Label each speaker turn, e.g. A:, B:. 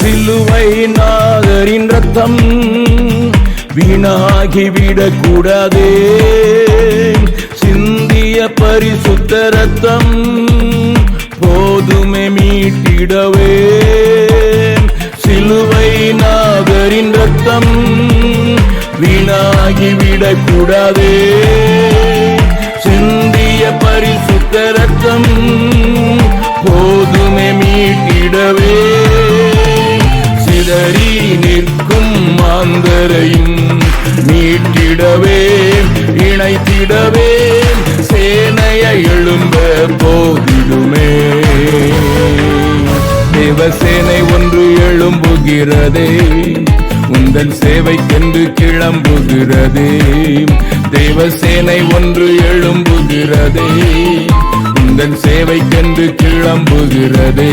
A: சிலுவை நாகரின் ரத்தம் வீணாகிவிடக் கூடாதே சிந்திய பரிசுத்த ரத்தம் போதுமே மீட்டிடவே. சிலுவை நாகரின் ரத்தம் வீணாகிவிடக் கூடாதே சிதறி நிற்கும் மாந்தரையும் மீட்டிடவே இணைத்திடவே சேனைய எழும்ப போதிடுமே தேவசேனை ஒன்று எழும்புகிறதே உந்தன் சேவைக்கென்று கிளம்புகிறதே. தேவசேனை ஒன்று எழும்புகிறதே உந்தன் சேவைக்கென்று கிளம்புகிறதே.